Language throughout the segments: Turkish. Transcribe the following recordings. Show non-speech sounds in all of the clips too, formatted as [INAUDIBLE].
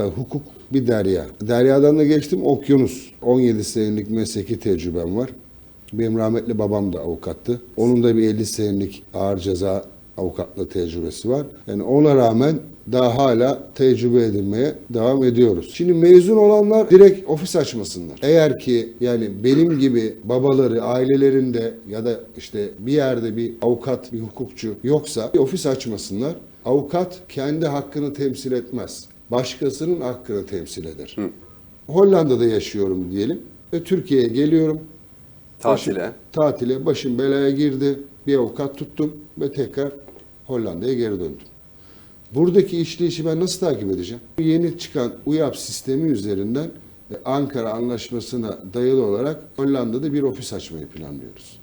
Hukuk bir derya. Deryadan da geçtim okyanus. 17 senelik mesleki tecrübem var. Benim rahmetli babam da avukattı. Onun da bir 50 senelik ağır ceza avukatlığı tecrübesi var. Yani ona rağmen daha hala tecrübe edinmeye devam ediyoruz. Şimdi mezun olanlar direkt ofis açmasınlar. Eğer ki yani benim gibi babaları ailelerinde ya da işte bir yerde bir avukat, bir hukukçu yoksa bir ofis açmasınlar. Avukat kendi hakkını temsil etmez. Başkasının hakkını temsil eder. Hollanda'da yaşıyorum diyelim ve Türkiye'ye geliyorum. Tatile. Tatile başım belaya girdi. Bir avukat tuttum ve tekrar Hollanda'ya geri döndüm. Buradaki işleyişi ben nasıl takip edeceğim? Yeni çıkan UYAP sistemi üzerinden e, Ankara Anlaşması'na dayalı olarak Hollanda'da bir ofis açmayı planlıyoruz.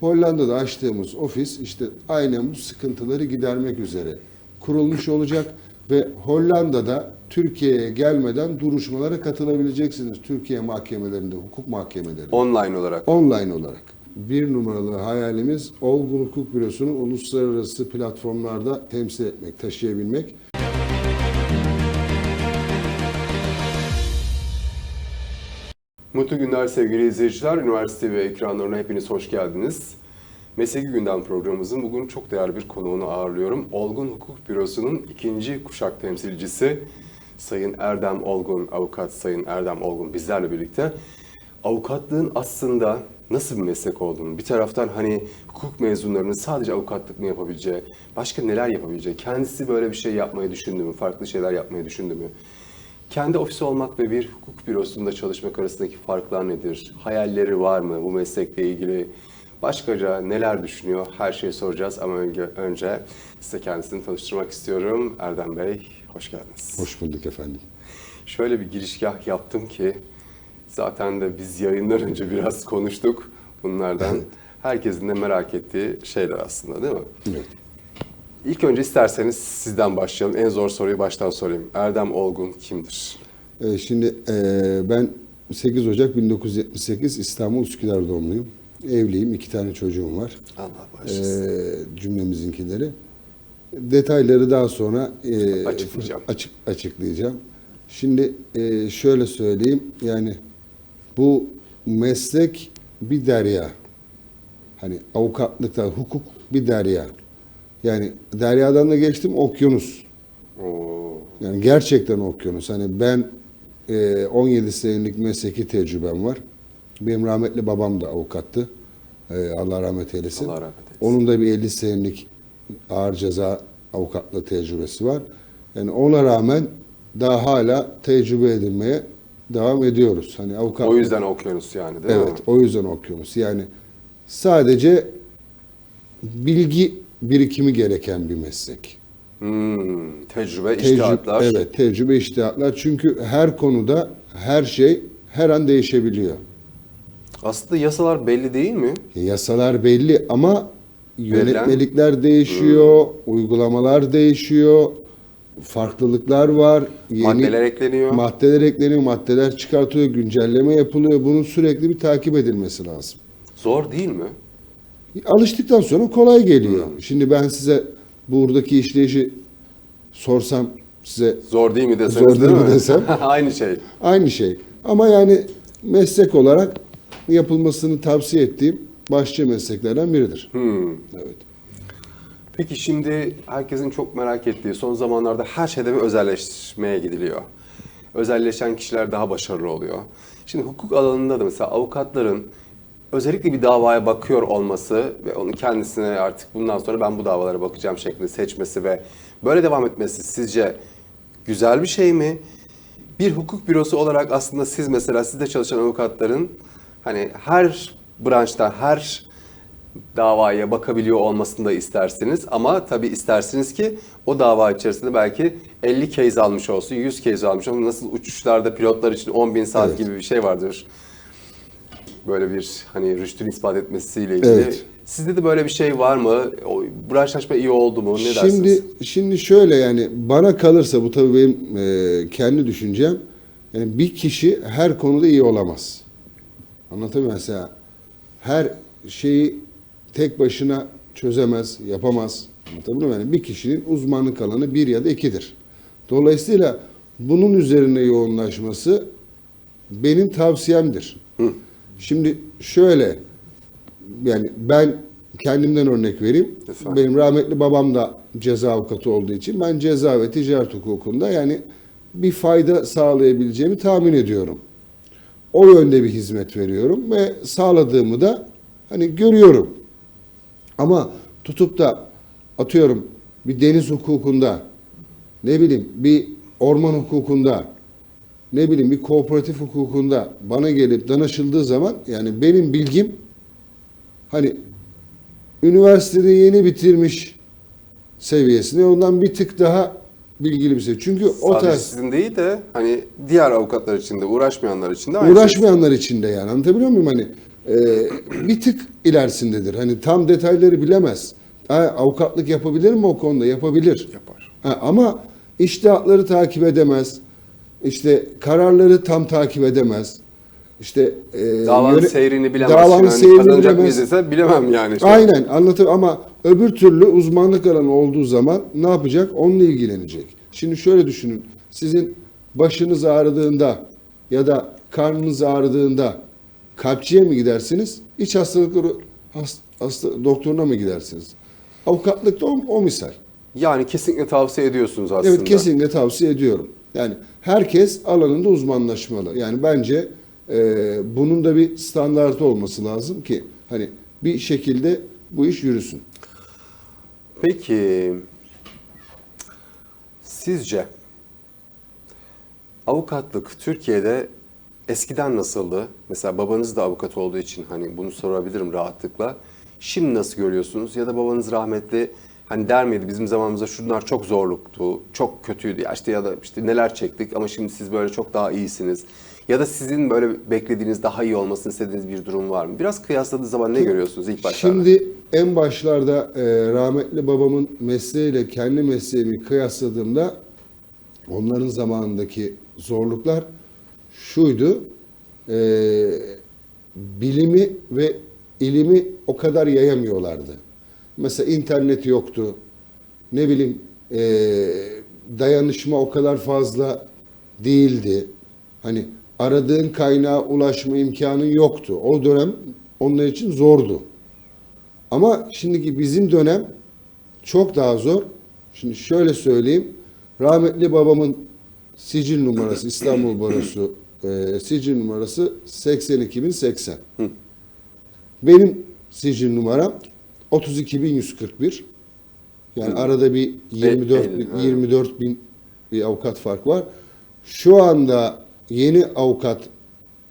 Hollanda'da açtığımız ofis işte aynen bu sıkıntıları gidermek üzere kurulmuş olacak ve Hollanda'da Türkiye'ye gelmeden duruşmalara katılabileceksiniz. Türkiye mahkemelerinde, hukuk mahkemelerinde Online olarak. online olarak. Bir numaralı hayalimiz Olgun Hukuk Bürosu'nu uluslararası platformlarda temsil etmek, taşıyabilmek. Mutlu günler sevgili izleyiciler. Üniversite ve ekranlarına hepiniz hoş geldiniz. Mesleki Gündem programımızın bugün çok değerli bir konuğunu ağırlıyorum. Olgun Hukuk Bürosu'nun ikinci kuşak temsilcisi Sayın Erdem Olgun, avukat Sayın Erdem Olgun bizlerle birlikte. Avukatlığın aslında nasıl bir meslek olduğunu, bir taraftan hani hukuk mezunlarının sadece avukatlık mı yapabileceği, başka neler yapabileceği, kendisi böyle bir şey yapmayı düşündü mü, farklı şeyler yapmayı düşündü mü? Kendi ofisi olmak ve bir hukuk bürosunda çalışmak arasındaki farklar nedir? Hayalleri var mı bu meslekle ilgili? Başkaca neler düşünüyor? Her şeyi soracağız ama önce, önce size kendisini tanıştırmak istiyorum. Erdem Bey, hoş geldiniz. Hoş bulduk efendim. Şöyle bir girişgah yaptım ki zaten de biz yayından önce biraz konuştuk bunlardan. Herkesin de merak ettiği şeyler aslında değil mi? Evet. İlk önce isterseniz sizden başlayalım. En zor soruyu baştan sorayım. Erdem Olgun kimdir? Ee, şimdi e, ben 8 Ocak 1978 İstanbul Üsküdar doğumluyum. Evliyim, iki tane çocuğum var. Allah Ee, bağışlasın. cümlemizinkileri. Detayları daha sonra e, Açıklayacağım. Açık, açıklayacağım. Şimdi e, şöyle söyleyeyim, yani bu meslek bir derya. Hani avukatlıkta hukuk bir derya. Yani deryadan da geçtim okyanus. Oo. Yani gerçekten okyanus. Hani ben e, 17 senelik mesleki tecrübem var. Benim rahmetli babam da avukattı. E, Allah rahmet eylesin. Allah rahmet eylesin. Onun da bir 50 senelik ağır ceza avukatlığı tecrübesi var. Yani ona rağmen daha hala tecrübe edinmeye devam ediyoruz. Hani avukat O yüzden okyanus yani değil Evet, mi? o yüzden okyanus. Yani sadece bilgi birikimi gereken bir meslek. Hmm, tecrübe, Tecrübe, iştihatlar. evet, tecrübe iştihatlar. Çünkü her konuda her şey her an değişebiliyor. Aslında yasalar belli değil mi? Yasalar belli ama yönetmelikler değişiyor, uygulamalar değişiyor, farklılıklar var. Yeni Maddeler ekleniyor. maddeler ekleniyor, maddeler çıkartıyor, güncelleme yapılıyor. Bunun sürekli bir takip edilmesi lazım. Zor değil mi? Alıştıktan sonra kolay geliyor. Şimdi ben size buradaki işleyişi sorsam size Zor değil mi deseniz Zor değil değil mi? desem? [LAUGHS] Aynı şey. aynı şey. Ama yani meslek olarak yapılmasını tavsiye ettiğim başlıca mesleklerden biridir. Hmm. Evet. Peki şimdi herkesin çok merak ettiği son zamanlarda her şeyde bir özelleşmeye gidiliyor. Özelleşen kişiler daha başarılı oluyor. Şimdi hukuk alanında da mesela avukatların özellikle bir davaya bakıyor olması ve onun kendisine artık bundan sonra ben bu davalara bakacağım şeklinde seçmesi ve böyle devam etmesi sizce güzel bir şey mi? Bir hukuk bürosu olarak aslında siz mesela sizde çalışan avukatların hani her branşta her davaya bakabiliyor olmasını da istersiniz. Ama tabii istersiniz ki o dava içerisinde belki 50 case almış olsun, 100 case almış olsun. Nasıl uçuşlarda pilotlar için 10 bin saat Evet. gibi bir şey vardır. Böyle bir hani rüştünü ispat etmesiyle ilgili. Evet. Sizde de böyle bir şey var mı? O branşlaşma iyi oldu mu? Ne Şimdi dersiniz? şimdi şöyle yani bana kalırsa bu tabii benim e, kendi düşüncem. Yani bir kişi her konuda iyi olamaz. Anlatabiliyor muyum? Mesela her şeyi tek başına çözemez, yapamaz. Anlatabiliyor muyum? Yani bir kişinin uzmanlık alanı bir ya da ikidir. Dolayısıyla bunun üzerine yoğunlaşması benim tavsiyemdir. Şimdi şöyle yani ben kendimden örnek vereyim. Lütfen. Benim rahmetli babam da ceza avukatı olduğu için ben ceza ve ticaret hukukunda yani bir fayda sağlayabileceğimi tahmin ediyorum. O yönde bir hizmet veriyorum ve sağladığımı da hani görüyorum. Ama tutup da atıyorum bir deniz hukukunda ne bileyim bir orman hukukunda ne bileyim bir kooperatif hukukunda bana gelip danışıldığı zaman yani benim bilgim hani üniversitede yeni bitirmiş seviyesinde ondan bir tık daha bilgili bir seviye. Çünkü o Sadece tarz sizin değil de hani diğer avukatlar için de uğraşmayanlar için de aynı şey. uğraşmayanlar için de yani anlatabiliyor muyum hani e, bir tık ilerisindedir. Hani tam detayları bilemez. Ha, avukatlık yapabilir mi o konuda? Yapabilir. yapar. Ha, ama iştihatları takip edemez. İşte kararları tam takip edemez. İşte e, Davanın yöne- seyrini bilemez. Davanın yani seyrini kazanacak bilemez. bilemem yani. işte. Aynen anlatır ama öbür türlü uzmanlık alanı olduğu zaman ne yapacak? Onunla ilgilenecek. Şimdi şöyle düşünün. Sizin başınız ağrıdığında ya da karnınız ağrıdığında kalpçiye mi gidersiniz? İç hastalıkları hast, hasta, doktoruna mı gidersiniz? Avukatlıkta o, o misal. Yani kesinlikle tavsiye ediyorsunuz aslında. Evet kesinlikle tavsiye ediyorum. Yani herkes alanında uzmanlaşmalı. Yani bence e, bunun da bir standartı olması lazım ki hani bir şekilde bu iş yürüsün. Peki sizce avukatlık Türkiye'de eskiden nasıldı? Mesela babanız da avukat olduğu için hani bunu sorabilirim rahatlıkla. Şimdi nasıl görüyorsunuz? Ya da babanız rahmetli hani der miydi bizim zamanımızda şunlar çok zorluktu, çok kötüydü ya işte ya da işte neler çektik ama şimdi siz böyle çok daha iyisiniz. Ya da sizin böyle beklediğiniz daha iyi olmasını istediğiniz bir durum var mı? Biraz kıyasladığı zaman ne görüyorsunuz ilk başlarda? Şimdi en başlarda e, rahmetli babamın mesleğiyle kendi mesleğimi kıyasladığımda onların zamanındaki zorluklar şuydu. e, bilimi ve ilimi o kadar yayamıyorlardı. Mesela internet yoktu. Ne bileyim e, dayanışma o kadar fazla değildi. Hani aradığın kaynağa ulaşma imkanın yoktu. O dönem onlar için zordu. Ama şimdiki bizim dönem çok daha zor. Şimdi şöyle söyleyeyim. Rahmetli babamın sicil numarası İstanbul Barosu e, sicil numarası 82080. Benim sicil numaram 32141. Yani arada bir 24 bin, elli, evet. 24 bin bir avukat fark var. Şu anda yeni avukat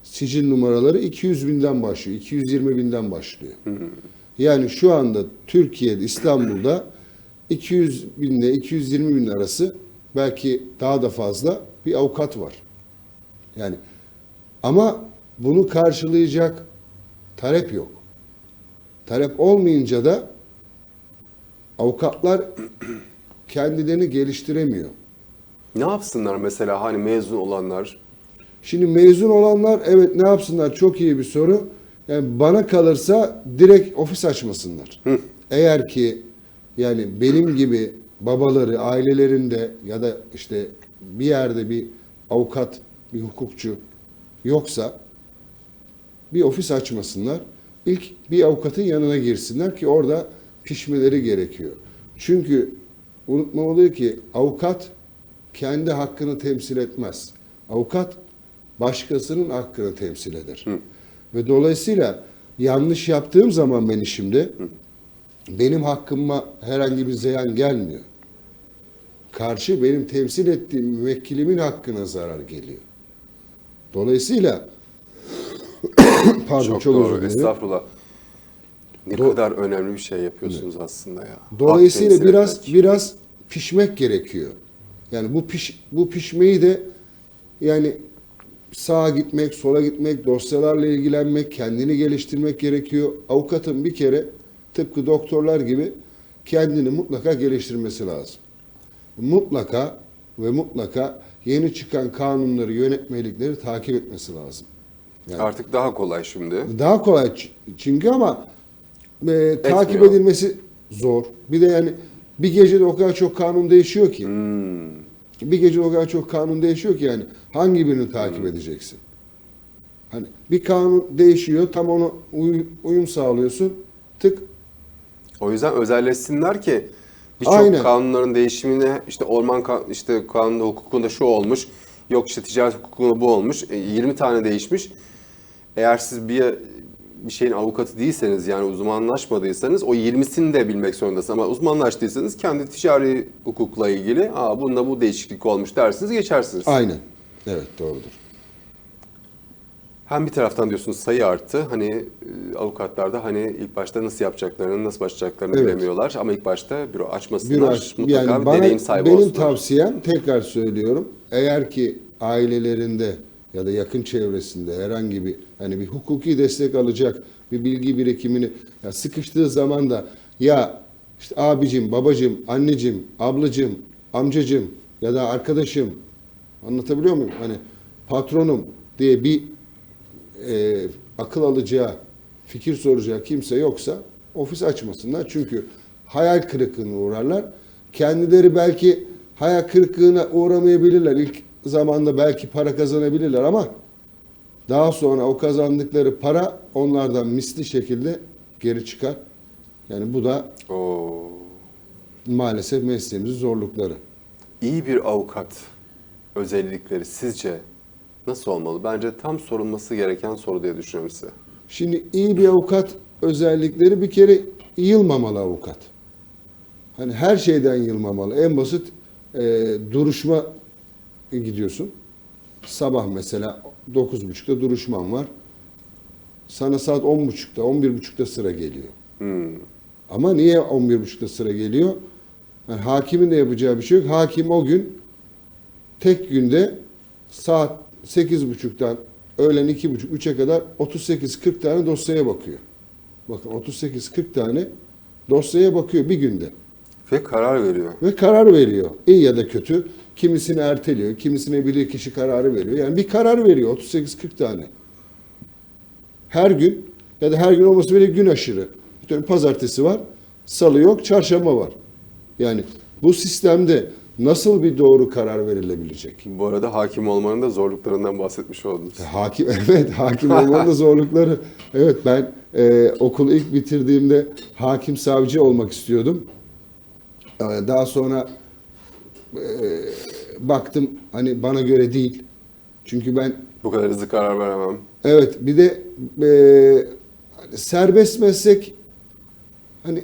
sicil numaraları 200 binden başlıyor. 220 binden başlıyor. Yani şu anda Türkiye'de İstanbul'da 200 binle 220 bin arası belki daha da fazla bir avukat var. Yani ama bunu karşılayacak talep yok. Talep olmayınca da avukatlar kendilerini geliştiremiyor. Ne yapsınlar mesela hani mezun olanlar? Şimdi mezun olanlar evet ne yapsınlar çok iyi bir soru. Yani bana kalırsa direkt ofis açmasınlar. Eğer ki yani benim gibi babaları ailelerinde ya da işte bir yerde bir avukat, bir hukukçu yoksa bir ofis açmasınlar. İlk bir avukatın yanına girsinler ki orada pişmeleri gerekiyor. Çünkü unutmamalı ki avukat kendi hakkını temsil etmez. Avukat başkasının hakkını temsil eder. Ve dolayısıyla yanlış yaptığım zaman ben işimde benim hakkıma herhangi bir zeyan gelmiyor. Karşı benim temsil ettiğim müvekkilimin hakkına zarar geliyor. Dolayısıyla [COUGHS] pardon çok, çok, doğru. Estağfurullah. Ne Do- kadar önemli bir şey yapıyorsunuz aslında ya. Dolayısıyla biraz etmek. biraz pişmek gerekiyor. Yani bu piş, bu pişmeyi de yani sağa gitmek, sola gitmek, dosyalarla ilgilenmek, kendini geliştirmek gerekiyor. Avukatın bir kere tıpkı doktorlar gibi kendini mutlaka geliştirmesi lazım. Mutlaka ve mutlaka yeni çıkan kanunları, yönetmelikleri takip etmesi lazım. Yani Artık daha kolay şimdi. daha kolay çünkü ama e, takip edilmesi zor. Bir de yani bir gecede o kadar çok kanun değişiyor ki. Bir gece o kadar çok kanun değişiyor ki yani hangi birini takip edeceksin? Hani bir kanun değişiyor tam ona uy- uyum sağlıyorsun tık O yüzden özelleşsinler ki birçok Aynen. kanunların değişimine işte orman kan- işte kanunda hukukunda şu olmuş. Yok işte ticaret hukukunda bu olmuş. e, 20 tane değişmiş. Eğer siz bir bir şeyin avukatı değilseniz yani uzmanlaşmadıysanız o 20'sini de bilmek zorundasınız. Ama uzmanlaştıysanız kendi ticari hukukla ilgili Aa, bunda bu değişiklik olmuş dersiniz geçersiniz. aynen. Evet doğrudur. Hem bir taraftan diyorsunuz sayı arttı. Hani e, avukatlar da hani ilk başta nasıl yapacaklarını, nasıl başlayacaklarını Evet. bilemiyorlar. Ama ilk başta büro açmasınlar. Bir aç- mutlaka yani bir bana, deneyim sahibi benim olsunlar. tavsiyem tekrar söylüyorum. Eğer ki ailelerinde ya da yakın çevresinde herhangi bir hani bir hukuki destek alacak bir bilgi birikimini ya sıkıştığı zaman da ya işte abicim, babacım, anneciğim, ablacım, amcacım ya da arkadaşım anlatabiliyor muyum? Hani patronum diye bir e, akıl alacağı, fikir soracağı kimse yoksa ofis açmasınlar. Çünkü hayal kırıklığına uğrarlar. Kendileri belki hayal kırıklığına uğramayabilirler. İlk zamanda belki para kazanabilirler ama daha sonra o kazandıkları para onlardan misli şekilde geri çıkar. Yani bu da Oo. maalesef mesleğimizin zorlukları. İyi bir avukat özellikleri sizce nasıl olmalı? Bence tam sorulması gereken soru diye düşünüyorum size. Şimdi iyi bir avukat özellikleri bir kere yılmamalı avukat. Hani her şeyden yılmamalı. En basit e, duruşma gidiyorsun. Sabah mesela 9.30'da duruşman var. Sana saat 10.30'da, 11.30'da sıra geliyor. Hmm. Ama niye 11.30'da sıra geliyor? Yani hakimin de yapacağı bir şey yok. Hakim o gün tek günde saat 8.30'dan öğlen 2.30 3'e kadar 38-40 tane dosyaya bakıyor. Bakın 38-40 tane dosyaya bakıyor bir günde. Ve karar veriyor. Ve karar veriyor. İyi ya da kötü. Kimisini erteliyor, kimisine bilir kişi kararı veriyor. Yani bir karar veriyor 38-40 tane. Her gün ya da her gün olması bile gün aşırı. Atıyorum pazartesi var, salı yok, çarşamba var. Yani bu sistemde nasıl bir doğru karar verilebilecek? Bu arada hakim olmanın da zorluklarından bahsetmiş oldunuz. Hakim [LAUGHS] evet hakim olmanın da zorlukları. Evet ben e, okulu ilk bitirdiğimde hakim savcı olmak istiyordum. E, daha sonra e, baktım hani bana göre değil. Çünkü ben Bu kadar hızlı karar veremem. evet bir de e, hani serbest meslek hani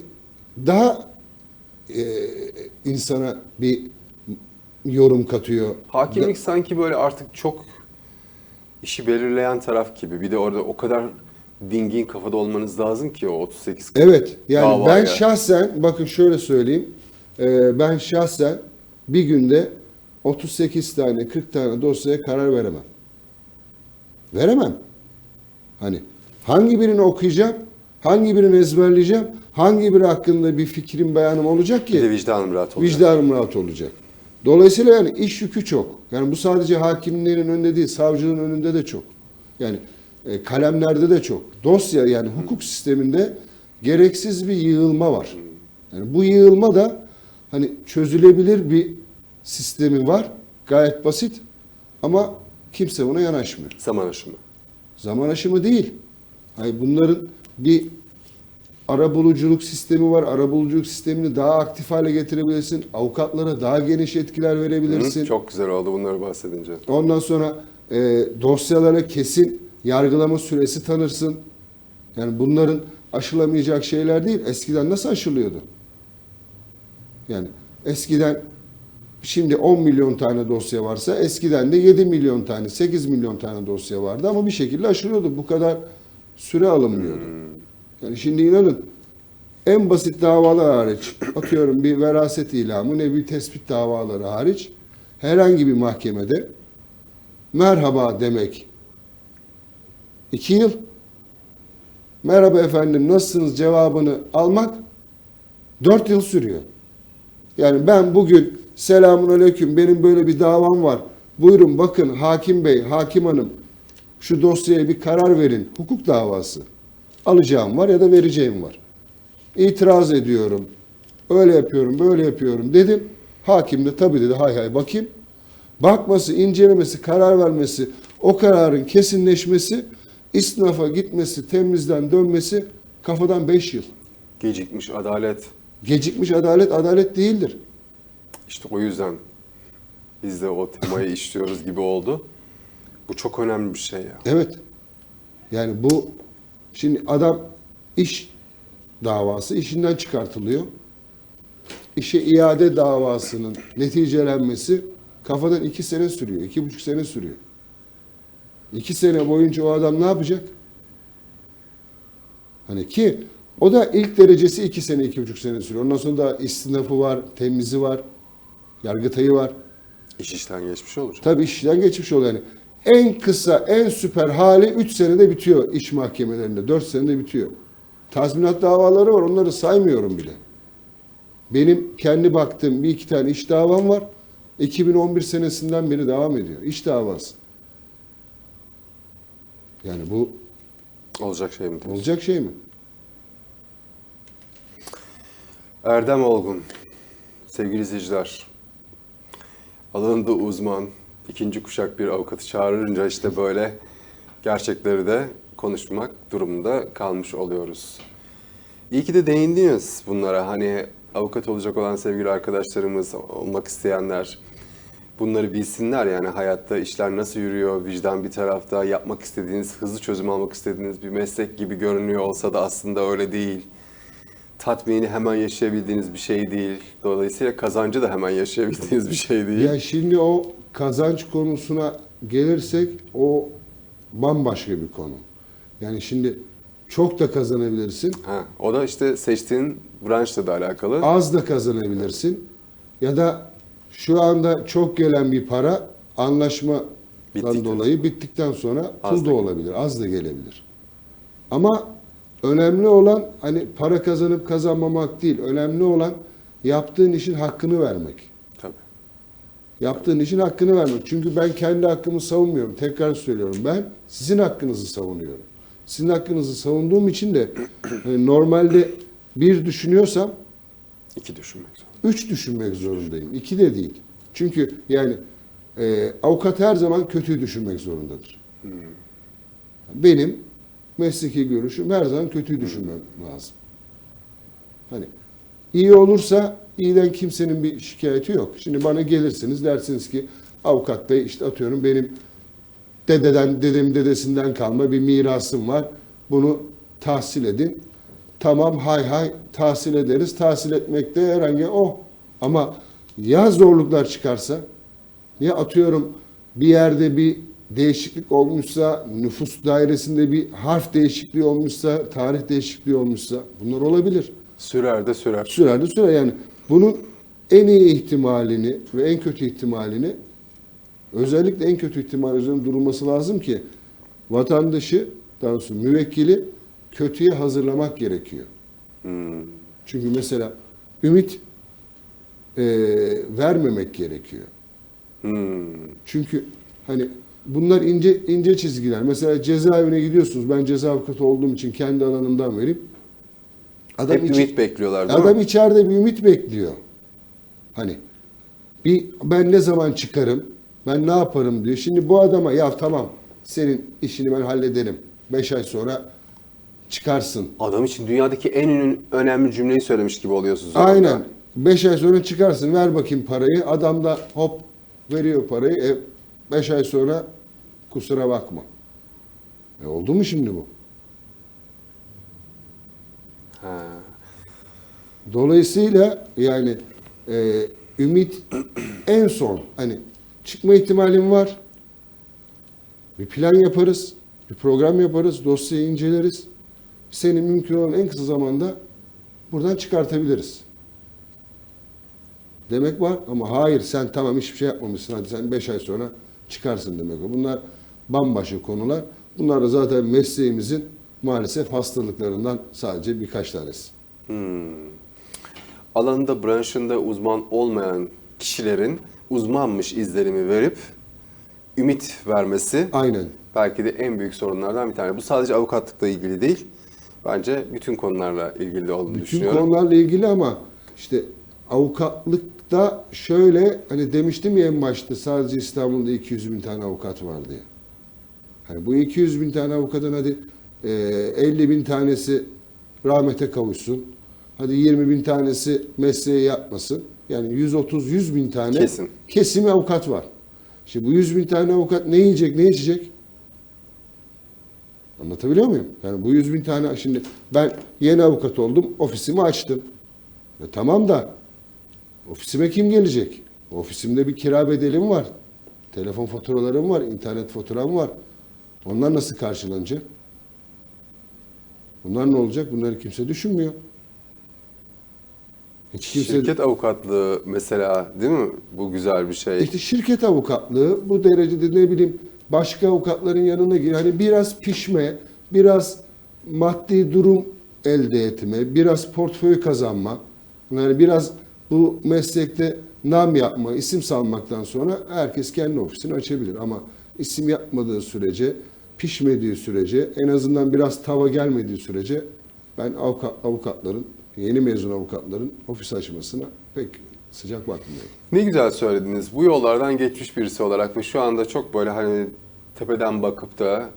daha e, insana bir yorum katıyor. Hakimlik sanki böyle artık çok işi belirleyen taraf gibi. Bir de orada o kadar dingin kafada olmanız lazım ki o 38 Evet yani ben şahsen bakın şöyle söyleyeyim. Ee, ben şahsen bir günde 38 tane 40 tane dosyaya karar veremem. Veremem. Hani hangi birini okuyacağım? Hangi birini ezberleyeceğim? Hangi biri hakkında bir fikrim beyanım olacak Bir de ki? vicdanım rahat olacak. Vicdanım rahat olacak. Dolayısıyla yani iş yükü çok. Yani bu sadece hakimlerin önünde değil, savcının önünde de çok. Yani e, kalemlerde de çok. Dosya yani hukuk sisteminde gereksiz bir yığılma var. Yani bu yığılma da hani çözülebilir bir sistemi var. Gayet basit ama kimse buna yanaşmıyor. Zaman aşımı. Zaman aşımı değil. Hayır bunların bir arabuluculuk sistemi var. Arabuluculuk sistemini daha aktif hale getirebilirsin. Avukatlara daha geniş etkiler verebilirsin. Hı, çok güzel oldu bunları bahsedince. Ondan sonra e, dosyalara kesin yargılama süresi tanırsın. Yani bunların aşılamayacak şeyler değil. Eskiden nasıl aşılıyordu? Yani eskiden şimdi 10 milyon tane dosya varsa eskiden de 7 milyon tane, 8 milyon tane dosya vardı ama bir şekilde aşılıyordu. Bu kadar süre alınmıyordu. Yani şimdi inanın en basit davalar hariç, atıyorum bir veraset ilamı ne bir tespit davaları hariç herhangi bir mahkemede merhaba demek iki yıl, merhaba efendim nasılsınız cevabını almak dört yıl sürüyor. Yani ben bugün selamun aleyküm benim böyle bir davam var. Buyurun bakın hakim bey, hakim hanım şu dosyaya bir karar verin. Hukuk davası. Alacağım var ya da vereceğim var. İtiraz ediyorum. Öyle yapıyorum, böyle yapıyorum dedim. Hakim de tabii dedi hay hay bakayım. bakması, incelemesi, karar vermesi, o kararın kesinleşmesi, isnafa gitmesi, temizden dönmesi kafadan 5 yıl. Gecikmiş adalet. Gecikmiş adalet adalet değildir. İşte o yüzden biz de o temayı işliyoruz gibi oldu. Bu çok önemli bir şey ya. Evet. Yani bu şimdi adam iş davası işinden çıkartılıyor. İşe iade davasının neticelenmesi kafadan iki sene sürüyor. iki buçuk sene sürüyor. İki sene boyunca o adam ne yapacak? Hani ki o da ilk derecesi iki sene, iki buçuk sene sürüyor. Ondan sonra da istinafı var, temizi var, yargıtayı var. İş işten geçmiş olur. Tabii işten geçmiş oluyor yani. En kısa, en süper hali 3 senede bitiyor iş mahkemelerinde. 4 senede bitiyor. Tazminat davaları var. Onları saymıyorum bile. Benim kendi baktığım bir iki tane iş davam var. 2011 senesinden beri devam ediyor. İş davası. Yani bu Olacak şey mi? olacak şey mi? Erdem Olgun, sevgili izleyiciler, alanında uzman, ikinci kuşak bir avukatı çağırınca işte böyle gerçekleri de konuşmak durumunda kalmış oluyoruz. İyi ki de değindiniz bunlara. Hani avukat olacak olan sevgili arkadaşlarımız, olmak isteyenler bunları bilsinler yani hayatta işler nasıl yürüyor, vicdan bir tarafta, yapmak istediğiniz, hızlı çözüm almak istediğiniz bir meslek gibi görünüyor olsa da aslında öyle değil tatmini hemen yaşayabildiğiniz bir şey değil. Dolayısıyla kazancı da hemen yaşayabildiğiniz bir şey değil. Ya şimdi o kazanç konusuna gelirsek o bambaşka bir konu. Yani şimdi çok da kazanabilirsin. Ha, o da işte seçtiğin branşla da alakalı. az da kazanabilirsin. Ya da şu anda çok gelen bir para anlaşmadan Bittikten dolayı bittikten sonra Az pul da olabilir, az da gelebilir. Ama önemli olan hani para kazanıp kazanmamak değil. Önemli olan yaptığın işin hakkını vermek. Tabii. Yaptığın işin hakkını vermek. Çünkü ben kendi hakkımı savunmuyorum. Tekrar söylüyorum. Ben sizin hakkınızı savunuyorum. Sizin hakkınızı savunduğum için de hani [CLEARS THROAT] normalde bir düşünüyorsam İki düşünmek zor. Üç düşünmek zorundayım. İki de değil. Çünkü yani e, avukat her zaman kötüyü düşünmek zorundadır. Benim mesleki görüşüm her zaman kötüyü düşünmem lazım. Hani iyi olursa iyiden kimsenin bir şikayeti yok. Şimdi bana gelirsiniz dersiniz ki avukat bey işte atıyorum benim dededen dedem dedesinden kalma bir mirasım var. Bunu tahsil edin. Tamam hay hay tahsil ederiz. Tahsil etmekte herhangi o. Ama ya zorluklar çıkarsa ya atıyorum bir yerde bir değişiklik olmuşsa, nüfus dairesinde bir harf değişikliği olmuşsa, tarih değişikliği olmuşsa bunlar olabilir. Sürer de sürer. Sürer de sürer. Yani bunun en iyi ihtimalini ve en kötü ihtimalini özellikle en kötü ihtimal üzerinde durulması lazım ki vatandaşı, daha doğrusu müvekkili kötüye hazırlamak gerekiyor. Hmm. Çünkü mesela ümit e, vermemek gerekiyor. Hmm. Çünkü hani bunlar ince ince çizgiler. Mesela cezaevine gidiyorsunuz. Ben ceza avukatı olduğum için kendi alanımdan vereyim. Adam Hep içi- ümit bekliyorlar değil Adam mi? içeride bir ümit bekliyor. Hani bir ben ne zaman çıkarım? Ben ne yaparım diyor. Şimdi bu adama ya tamam senin işini ben hallederim. Beş ay sonra çıkarsın. Adam için dünyadaki en ünün- önemli cümleyi söylemiş gibi oluyorsunuz. orada. Aynen. Beş ay sonra çıkarsın. Ver bakayım parayı. Adam da hop veriyor parayı. E, beş ay sonra kusura bakma. E oldu mu şimdi bu? Ha. Dolayısıyla yani e, ümit en son hani çıkma ihtimalim var. Bir plan yaparız, bir program yaparız, dosyayı inceleriz. Seni mümkün olan en kısa zamanda buradan çıkartabiliriz. Demek var ama hayır sen tamam hiçbir şey yapmamışsın hadi sen 5 ay sonra çıkarsın demek. Bunlar bambaşka konular. Bunlar da zaten mesleğimizin maalesef hastalıklarından sadece birkaç tanesi. Alanında, branşında uzman olmayan kişilerin uzmanmış izlenimi verip ümit vermesi Aynen. belki de en büyük sorunlardan bir tane. Bu sadece avukatlıkla ilgili değil. Bence bütün konularla ilgili olduğunu Bütün düşünüyorum. konularla ilgili ama işte avukatlık da şöyle hani demiştim ya en başta sadece İstanbul'da 200 bin tane avukat var diye. Hani bu 200 bin tane avukatın hadi e, 50 bin tanesi rahmete kavuşsun. Hadi 20 bin tanesi mesleği yapmasın. Yani 130-100 bin tane Kesin. kesimi avukat var. Şimdi bu 100 bin tane avukat ne yiyecek, ne içecek? Anlatabiliyor muyum? Yani bu 100 bin tane şimdi ben yeni avukat oldum, ofisimi açtım. E tamam da ofisime kim gelecek? Ofisimde bir kira bedelim var. Telefon faturalarım var, internet faturam var. Onlar nasıl karşılanacak? Bunlar ne olacak? Bunları kimse düşünmüyor. Hiç kimse Şirket avukatlığı mesela değil mi? Bu güzel bir şey. İşte şirket avukatlığı bu derecede ne bileyim başka avukatların yanına gir. Hani biraz pişme, biraz maddi durum elde etme, biraz portföy kazanma. Yani biraz bu meslekte nam yapma, isim salmaktan sonra herkes kendi ofisini açabilir. Ama isim yapmadığı sürece, pişmediği sürece, en azından biraz tava gelmediği sürece ben avukat, avukatların, yeni mezun avukatların ofis açmasına pek sıcak bakmıyorum. Ne güzel söylediniz. Bu yollardan geçmiş birisi olarak ve şu anda çok böyle hani tepeden bakıp da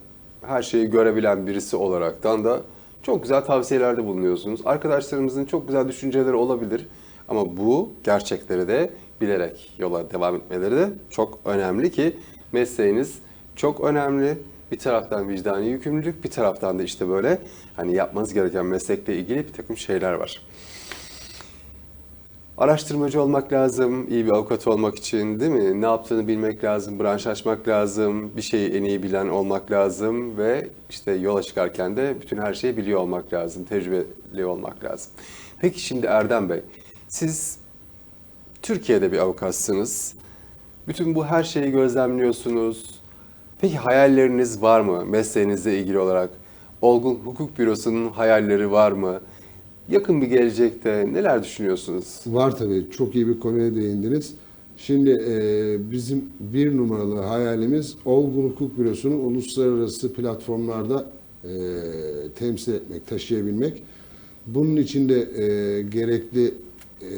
her şeyi görebilen birisi olaraktan da çok güzel tavsiyelerde bulunuyorsunuz. Arkadaşlarımızın çok güzel düşünceleri olabilir ama bu gerçekleri de bilerek yola devam etmeleri de çok önemli ki mesleğiniz çok önemli. Bir taraftan vicdani yükümlülük, bir taraftan da işte böyle hani yapmanız gereken meslekle ilgili bir takım şeyler var. Araştırmacı olmak lazım, iyi bir avukat olmak için değil mi? Ne yaptığını bilmek lazım, branş açmak lazım, bir şeyi en iyi bilen olmak lazım ve işte yola çıkarken de bütün her şeyi biliyor olmak lazım, tecrübeli olmak lazım. Peki şimdi Erdem Bey, siz Türkiye'de bir avukatsınız. Bütün bu her şeyi gözlemliyorsunuz. Peki hayalleriniz var mı mesleğinizle ilgili olarak? Olgun Hukuk Bürosu'nun hayalleri var mı? Yakın bir gelecekte neler düşünüyorsunuz? Var tabii. Çok iyi bir konuya değindiniz. Şimdi e, bizim bir numaralı hayalimiz Olgun Hukuk Bürosu'nu uluslararası platformlarda e, temsil etmek, taşıyabilmek. Bunun için de e, gerekli e,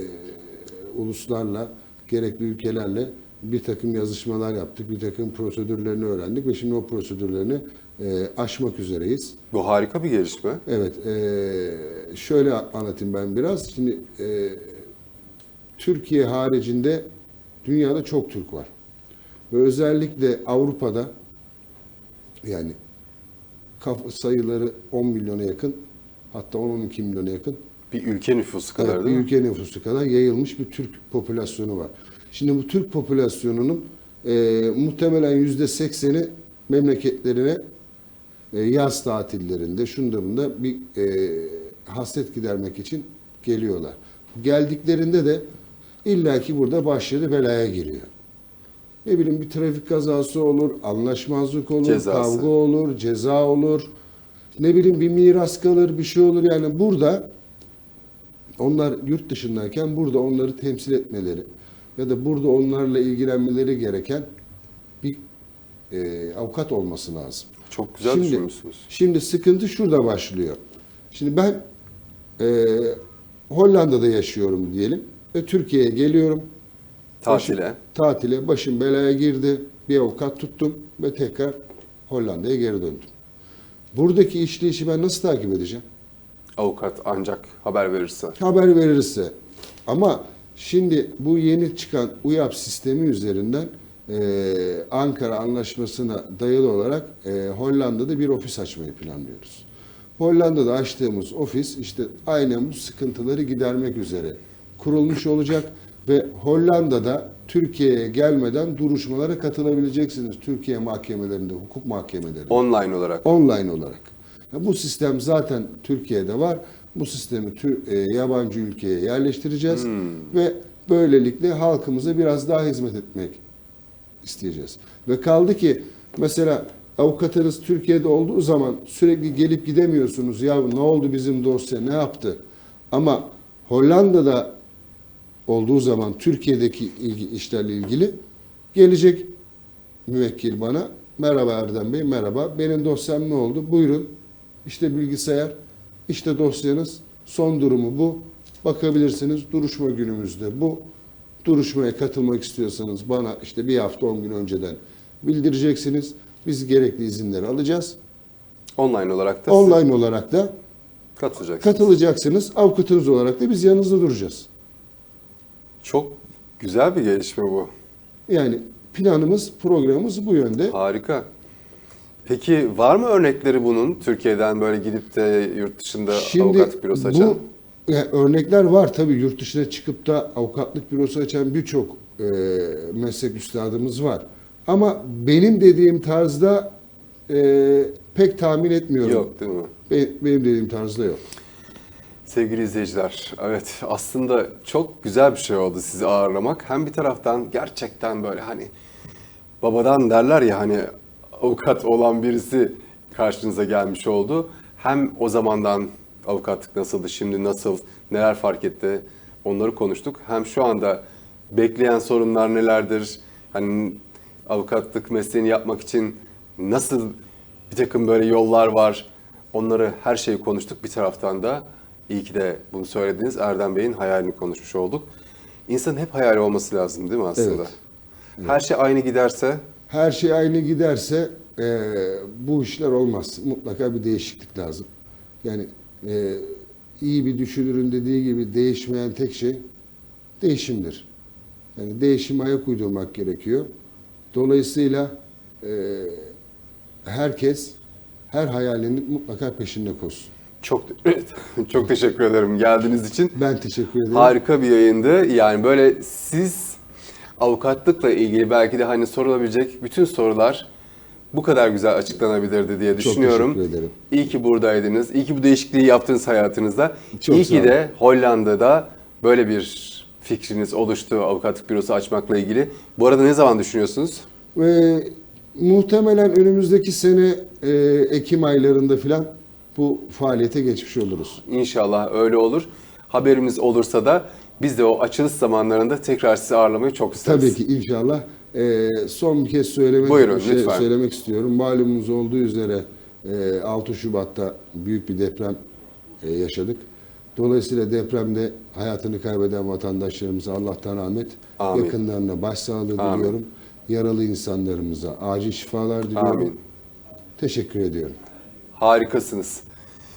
uluslarla, gerekli ülkelerle bir takım yazışmalar yaptık, bir takım prosedürlerini öğrendik ve şimdi o prosedürlerini e, aşmak üzereyiz. Bu harika bir gelişme. Evet, eee, şöyle anlatayım ben biraz. Şimdi eee, Türkiye haricinde dünyada çok Türk var. Ve özellikle Avrupa'da yani sayıları 10 milyona yakın hatta 10-12 milyona yakın Bir ülke nüfusu kadar Evet, bir değil mi? ülke nüfusu kadar yayılmış bir Türk popülasyonu var. Şimdi bu Türk popülasyonunun e, muhtemelen yüzde sekseni memleketlerine e, yaz tatillerinde, şunda bunda bir e, hasret gidermek için geliyorlar. Geldiklerinde de illaki burada başları belaya giriyor. Ne bileyim bir trafik kazası olur, anlaşmazlık olur, Cezası. kavga olur, ceza olur. Ne bileyim bir miras kalır, bir şey olur. Yani burada onlar yurt dışındayken burada onları temsil etmeleri ya da burada onlarla ilgilenmeleri gereken bir e, avukat olması lazım. Çok güzel Şimdi- düşünmüşsünüz. Şimdi sıkıntı şurada başlıyor. Şimdi ben e, Hollanda'da yaşıyorum diyelim ve Türkiye'ye geliyorum. Tatile. Başım- tatile başım belaya girdi. Bir avukat tuttum ve tekrar Hollanda'ya geri döndüm. Buradaki işleyişi ben nasıl takip edeceğim? Avukat ancak haber verirse. haber verirse. Ama şimdi bu yeni çıkan UYAP sistemi üzerinden e, Ankara Anlaşması'na dayalı olarak e, Hollanda'da bir ofis açmayı planlıyoruz. Hollanda'da açtığımız ofis işte aynen bu sıkıntıları gidermek üzere kurulmuş olacak ve Hollanda'da Türkiye'ye gelmeden duruşmalara katılabileceksiniz. Türkiye mahkemelerinde, hukuk mahkemelerinde Online olarak. online olarak. Ya bu sistem zaten Türkiye'de var. Bu sistemi tür, e, yabancı ülkeye yerleştireceğiz ve böylelikle halkımıza biraz daha hizmet etmek isteyeceğiz. Ve kaldı ki mesela avukatınız Türkiye'de olduğu zaman sürekli gelip gidemiyorsunuz. Ya ne oldu bizim dosya ne yaptı? Ama Hollanda'da olduğu zaman Türkiye'deki ilgi, işlerle ilgili gelecek müvekkil bana merhaba Erdem Bey merhaba benim dosyam ne oldu buyurun işte bilgisayar işte dosyanız son durumu bu bakabilirsiniz duruşma günümüzde bu Duruşmaya katılmak istiyorsanız bana işte bir hafta 10 gün önceden bildireceksiniz. Biz gerekli izinleri alacağız. Online olarak da Online olarak da katılacaksınız. katılacaksınız. Avukatınız olarak da biz yanınızda duracağız. Çok güzel bir gelişme bu. Yani planımız, programımız bu yönde. Harika. Peki var mı örnekleri bunun? Türkiye'den böyle gidip de yurt dışında Şimdi avukat bürosu açan? bu yani örnekler var tabii yurt dışına çıkıp da avukatlık bürosu açan birçok e, meslek üstadımız var. Ama benim dediğim tarzda e, pek tahmin etmiyorum. Yok değil mi? Be- benim dediğim tarzda yok. Sevgili izleyiciler, evet aslında çok güzel bir şey oldu sizi ağırlamak. Hem bir taraftan gerçekten böyle hani babadan derler ya hani avukat olan birisi karşınıza gelmiş oldu. Hem o zamandan avukatlık nasıldı, şimdi nasıl, neler fark etti onları konuştuk. Hem şu anda bekleyen sorunlar nelerdir, hani avukatlık mesleğini yapmak için nasıl bir takım böyle yollar var, onları her şeyi konuştuk bir taraftan da. iyi ki de bunu söylediniz. Erdem Bey'in hayalini konuşmuş olduk. İnsanın hep hayali olması lazım değil mi aslında? Evet. Her şey aynı giderse Her şey aynı giderse e, bu işler olmaz. Mutlaka bir değişiklik lazım. Yani e, iyi bir düşünürün dediği gibi değişmeyen tek şey değişimdir. Yani değişime ayak uydurmak gerekiyor. Dolayısıyla e, herkes her hayalinin mutlaka peşinde koşsun. çok [LAUGHS] çok teşekkür ederim geldiğiniz için. Ben teşekkür ederim. Harika bir yayındı. Yani böyle siz avukatlıkla ilgili belki de hani sorulabilecek bütün sorular bu kadar güzel açıklanabilirdi diye düşünüyorum. teşekkür ederim. İyi ki buradaydınız. İyi ki bu değişikliği yaptınız hayatınızda. Çok İyi ki de Hollanda'da böyle bir fikriniz oluştu avukatlık bürosu açmakla ilgili. Bu arada ne zaman düşünüyorsunuz? Ve muhtemelen önümüzdeki sene e, Ekim aylarında filan bu faaliyete geçmiş oluruz. İnşallah öyle olur. Haberimiz olursa da biz de o açılış zamanlarında tekrar sizi ağırlamayı çok isteriz. Tabii ki inşallah. E, son bir kez söylemek Buyurun, şey, lütfen. söylemek istiyorum. Malumunuz olduğu üzere e, 6 Şubat'ta büyük bir deprem e, yaşadık. Dolayısıyla depremde hayatını kaybeden vatandaşlarımıza Allah'tan rahmet, Amin. yakınlarına başsağlığı Amin. diliyorum. Yaralı insanlarımıza acil şifalar diliyorum. Amin. Teşekkür ediyorum. Harikasınız.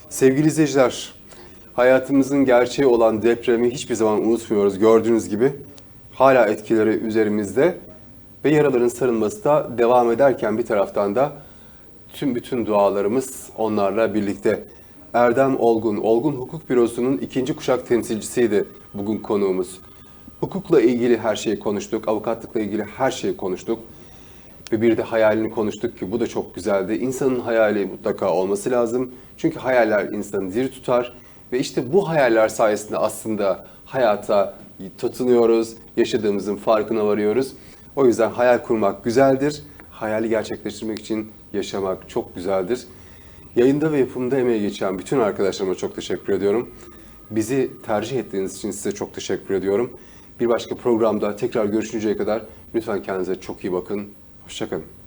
Sevgili izleyiciler, hayatımızın gerçeği olan depremi hiçbir zaman unutmuyoruz. Gördüğünüz gibi hala etkileri üzerimizde ve yaraların sarılması da devam ederken bir taraftan da tüm bütün dualarımız onlarla birlikte. Erdem Olgun, Olgun Hukuk Bürosu'nun ikinci kuşak temsilcisiydi bugün konuğumuz. Hukukla ilgili her şeyi konuştuk, avukatlıkla ilgili her şeyi konuştuk. Ve bir de hayalini konuştuk ki bu da çok güzeldi. İnsanın hayali mutlaka olması lazım. Çünkü hayaller insanı diri tutar. Ve işte bu hayaller sayesinde aslında hayata tutunuyoruz, yaşadığımızın farkına varıyoruz. O yüzden hayal kurmak güzeldir. Hayali gerçekleştirmek için yaşamak çok güzeldir. Yayında ve yapımda emeği geçen bütün arkadaşlarıma çok teşekkür ediyorum. Bizi tercih ettiğiniz için size çok teşekkür ediyorum. Bir başka programda tekrar görüşünceye kadar lütfen kendinize çok iyi bakın. Hoşçakalın.